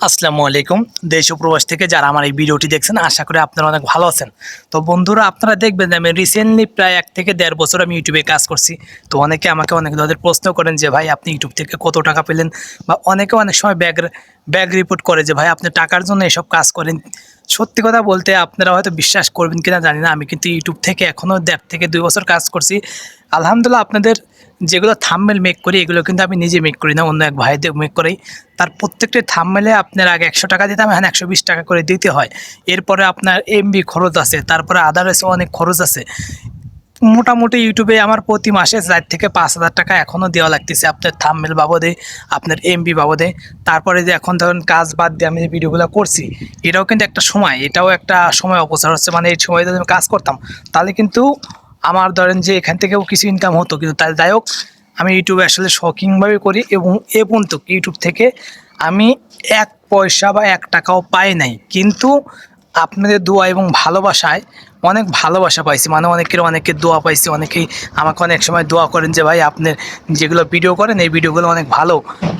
আসসালামু আলাইকুম। দেশ ও প্রবাস থেকে যারা আমার এই ভিডিওটি দেখছেন, আশা করি আপনারা অনেক ভালো আছেন। তো বন্ধুরা, আপনারা দেখবেন যে আমি রিসেন্টলি প্রায় এক থেকে দেড় বছর আমি ইউটিউবে কাজ করছি। তো অনেকে আমাকে অনেক ধরনের প্রশ্ন করেন যে, ভাই, আপনি ইউটিউব থেকে কত টাকা পেলেন? বা অনেকে অনেক সময় ব্যাগ ব্যাগ রিপোর্ট করে যে, ভাই, আপনি টাকার জন্য এসব কাজ করেন। সত্যি কথা বলতে আপনারা হয়তো বিশ্বাস করবেন কিনা জানি না। আমি কিন্তু ইউটিউব থেকে এখনও দেড় থেকে দুই বছর কাজ করছি। আলহামদুলিল্লাহ, আপনাদের যেগুলো থাম্মেল মেক করি, এগুলো কিন্তু আমি নিজে মেক করি না, অন্য এক ভাই মেক করি। তার প্রত্যেকটি থাম্মেলে আপনার আগে একশো টাকা দিতাম এখন একশো বিশ টাকা করে দিতে হয়। এরপরে আপনার এমবি খরচ আছে, তারপরে আদার্সও অনেক খরচ আছে। মোটামুটি ইউটিউবে আমার প্রতি মাসে চার থেকে পাঁচ হাজার টাকা এখনও দেওয়া লাগতেছে আপনার থাম্মেল বাবদে, আপনার এমবি বাবদে। তারপরে যে এখন ধরুন কাজ বাদ দিয়ে আমি যে ভিডিওগুলো করছি, এটাও কিন্তু একটা সময়, এটাও একটা সময় অপচার হচ্ছে। মানে এই সময় যদি আমি কাজ করতাম, তাহলে কিন্তু আমার ধরেন যে এখান থেকেও কিছু ইনকাম হতো, কিন্তু তাই যাই হোক, আমি ইউটিউবে আসলে শখিংভাবে করি এবং এ পর্যন্ত ইউটিউব থেকে আমি এক পয়সা বা এক টাকাও পাই নাই। কিন্তু আপনাদের দোয়া এবং ভালোবাসায় অনেক ভালোবাসা পাইছি মানে অনেকের অনেকের দোয়া পাইছি, অনেকেই আমাকে অনেক সময় দোয়া করেন যে, ভাই আপনার যেগুলো ভিডিও করেন, এই ভিডিওগুলো অনেক ভালো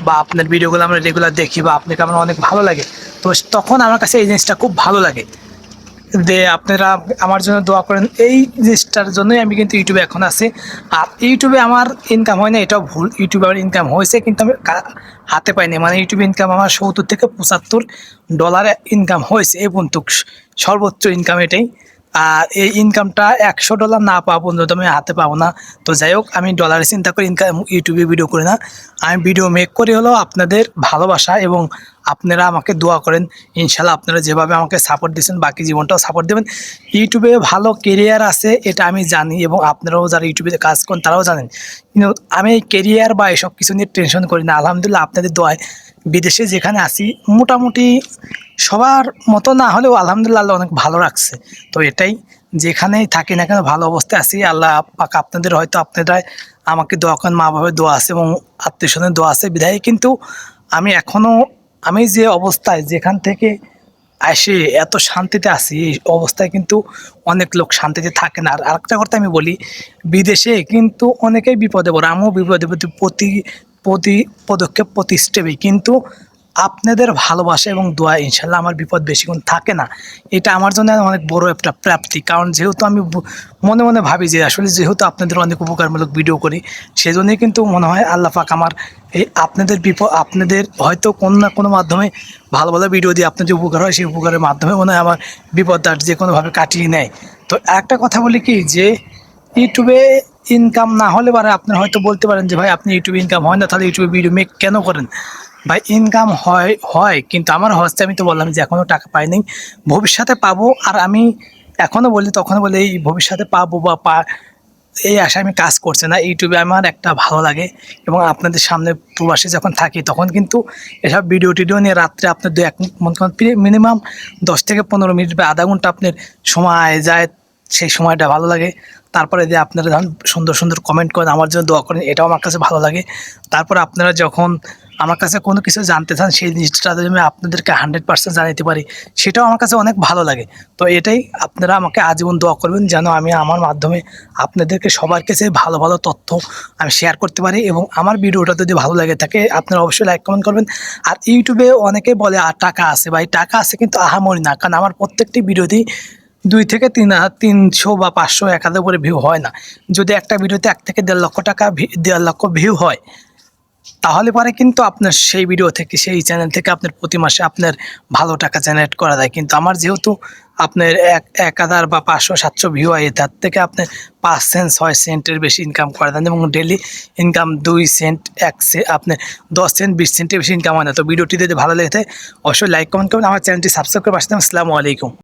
বা আপনার ভিডিওগুলো আমরা রেগুলার দেখি বা আপনাকে আমার অনেক ভালো লাগে। তো তখন আমার কাছে এই জিনিসটা খুব ভালো লাগে। যে আপনারা আমার জন্য দোয়া করেন। এই জিনিসটার জন্যই আমি কিন্তু ইউটিউবে এখন আছি। আর ইউটিউবে আমার ইনকাম হয় না, এটাও ভুল। ইউটিউবে আমার ইনকাম হয়েছে, কিন্তু আমি হাতে পাইনি। মানে ইউটিউবে ইনকাম আমার সত্তর থেকে পঁচাত্তর ডলারে ইনকাম হয়েছে, এই পর্যন্ত। সর্বোচ্চ ইনকাম এটাই। আর এই ইনকামটা একশো ডলার না পাওয়া পর্যন্ত আমি হাতে পাবো না। তো যাই হোক, আমি ডলারে চিন্তা করে ইনকাম ইউটিউবে ভিডিও করি না। আমি ভিডিও মেক করি হলো আপনাদের ভালোবাসা এবং আপনারা আমাকে দোয়া করেন। ইনশাল্লাহ আপনারা যেভাবে আমাকে সাপোর্ট দিচ্ছেন বাকি জীবনটাও সাপোর্ট দেবেন। ইউটিউবে ভালো কেরিয়ার আছে, এটা আমি জানি এবং আপনারাও যারা ইউটিউবে কাজ করেন, তারাও জানেন। কিন্তু আমি কেরিয়ার বা এসব কিছু নিয়ে টেনশন করি না। আলহামদুলিল্লাহ, আপনাদের দোয়ায় বিদেশে যেখানে আসি মোটামুটি সবার মতো না হলেও আলহামদুলিল্লাহ আল্লাহ অনেক ভালো রাখছে। তো এটাই যেখানেই থাকি না কেন ভালো অবস্থায় আছি, আল্লাহ পাক আপনাদের হয়তো আপনারা আমাকে দোয়া করেন মা বাবার দোয়া আছে এবং আত্মীয় স্বজনের দোয়া আছে, বিধায় কিন্তু আমি এখনও আমি যে অবস্থায় যেখান থেকে আসে এত শান্তিতে আছি, এই অবস্থায় কিন্তু অনেক লোক শান্তিতে থাকে না। আর আরেকটা কথা আমি বলি, বিদেশে কিন্তু অনেকেই বিপদে পড়ে, আমিও বিপদে প্রতি প্রতি পদক্ষেপ প্রতি স্টেপেই কিন্তু আপনাদের ভালোবাসা এবং দোয়া ইনশাল্লাহ আমার বিপদ বেশিক্ষণ থাকে না। এটা আমার জন্য অনেক বড় একটা প্রাপ্তি। কারণ যেহেতু আমি মনে মনে ভাবি যে আসলে যেহেতু আপনাদের অনেক উপকারমূলক ভিডিও করি, সেজন্যই কিন্তু মনে হয় আল্লাহ পাক আমার এই আপনাদের বিপদ আপনাদের হয়তো কোনো না কোনো মাধ্যমে ভালো ভালো ভিডিও দিয়ে আপনার যে উপকার হয়, সেই উপকারের মাধ্যমে মনে হয় আমার বিপদটা যে কোনোভাবে কাটিয়ে নেয়। তো একটা কথা বলি কি যে, ইউটিউবে ইনকাম না হলে পারে আপনি হয়তো বলতে পারেন যে, ভাই, আপনি ইউটিউবে ইনকাম হয় না, তাহলে ইউটিউবে ভিডিও মেক কেন করেন? ভাই ইনকাম হয় হয়, কিন্তু আমার হচ্ছে আমি তো বললাম যে এখনও টাকা পাইনি ভবিষ্যতে পাবো আর আমি এখনও বলি তখনও বলি এই ভবিষ্যতে পাবো বা পা, এই আশা আমি কাজ করছি না, ইউটিউবে আমার একটা ভালো লাগে এবং আপনাদের সামনে প্রবাসে যখন থাকি তখন কিন্তু এসব ভিডিও টিডিও নিয়ে রাত্রে আপনার দু এক মনে মিনিমাম দশ থেকে পনেরো মিনিট বা আধা ঘণ্টা আপনার সময় যায়, সেই সময়টা ভালো লাগে। তারপরে যে আপনারা যখন সুন্দর সুন্দর কমেন্ট করেন, আমার জন্য দোয়া করেন, এটাও আমার কাছে ভালো লাগে। তারপর আপনারা যখন আমার কাছে কোনো কিছু জানতে চান, সেই জিনিসটা যদি আমি আপনাদেরকে হান্ড্রেড পার্সেন্ট জানাতে পারি, সেটাও আমার কাছে অনেক ভালো লাগে। তো এটাই আপনারা আমাকে আজীবন দোয়া করবেন যেন আমি আমার মাধ্যমে আপনাদেরকে সবার কাছে ভালো ভালো তথ্য আমি শেয়ার করতে পারি এবং আমার ভিডিওটা যদি ভালো লাগে থাকে, আপনারা অবশ্যই লাইক কমেন্ট করবেন। আর ইউটিউবে অনেকেই বলে আর টাকা আছে ভাই। টাকা আছে কিন্তু আহামরি না, কারণ আমার প্রত্যেকটি ভিডিওতেই দুই থেকে তিন তিনশো বা পাঁচশো, এক হাজার করে ভিউ হয় না। যদি একটা ভিডিওতে এক থেকে দেড় লক্ষ টাকা দেড় লক্ষ ভিউ হয় তাহলে পরে কিন্তু আপনার সেই ভিডিও থেকে, সেই চ্যানেল থেকে আপনার প্রতি মাসে আপনার ভালো টাকা জেনারেট করা যায়। কিন্তু আমার যেহেতু আপনার এক এক হাজার বা পাঁচশো, সাতশো ভিউ হয়, তার থেকে আপনি পাঁচ সেন্ট ছয় সেন্টের বেশি ইনকাম করা দেন। এবং ডেলি ইনকাম দুই সেন্ট এক সে আপনি দশ সেন্ট বিশ সেন্টের বেশি ইনকাম হয় না। তো ভিডিওটি যদি ভালো লেগে থাকে, অবশ্যই লাইক কমেন্ট করবেন। আমার চ্যানেলটি সাবস্ক্রাইব করে পাশে আসসালামু আলাইকুম।